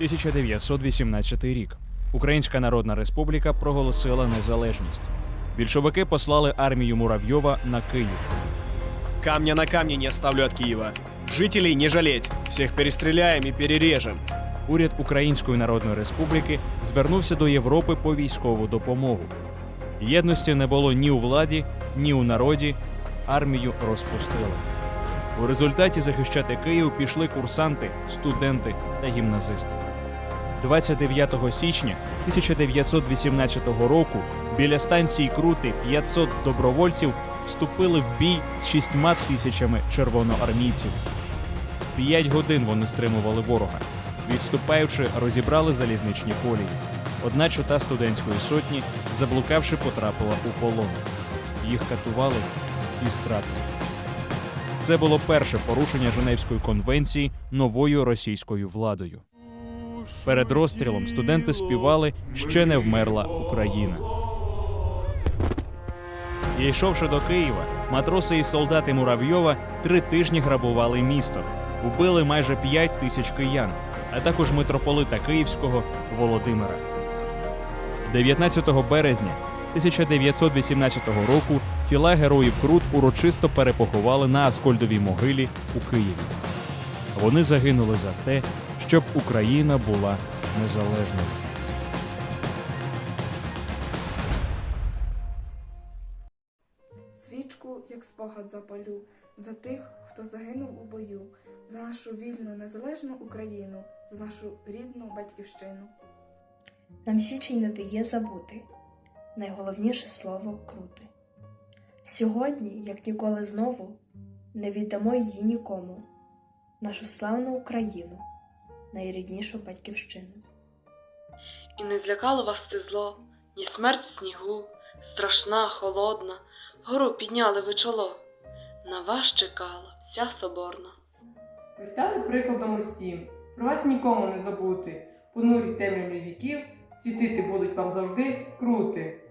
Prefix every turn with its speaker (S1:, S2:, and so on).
S1: 1918 рік. Українська Народна Республіка проголосила незалежність. Більшовики послали армію Муравйова на Київ.
S2: Камня на камне не оставлю от Киева. Жителей не жалеть. Всех перестреляем и перережем.
S1: Уряд Української Народної Республіки звернувся до Європи по військову допомогу. Єдності не було ні у владі, ні у народі. Армію розпустили. У результаті захищати Київ пішли курсанти, студенти та гімназисти. 29 січня 1918 року біля станції Крути 500 добровольців вступили в бій з шістьма тисячами червоноармійців. П'ять годин вони стримували ворога. Відступаючи, розібрали залізничні колії. Одна чота студентської сотні, заблукавши, потрапила у полон. Їх катували і стратили. Це було перше порушення Женевської конвенції новою російською владою. Перед розстрілом студенти співали Ще не вмерла Україна. Дійшовши до Києва, матроси і солдати Муравйова три тижні грабували місто, убили майже п'ять тисяч киян, а також митрополита Київського Володимира. 19 березня 1918 року тіла героїв Крут урочисто перепоховали на Аскольдовій могилі у Києві. Вони загинули за те, щоб Україна була незалежною.
S3: Свічку, як спогад запалю, за тих, хто загинув у бою, за нашу вільну незалежну Україну, за нашу рідну батьківщину.
S4: Нам січень не дає забути найголовніше слово крути. Сьогодні, як ніколи знову, не віддамо її нікому, нашу славну Україну, найріднішу батьківщину.
S5: І не злякало вас це зло, ні смерть в снігу, страшна, холодна, вгору підняли ви чоло. На вас чекала вся соборна.
S6: Ви стали прикладом усім, про вас нікому не забути. Понурі темряві віків, світити будуть вам завжди крути.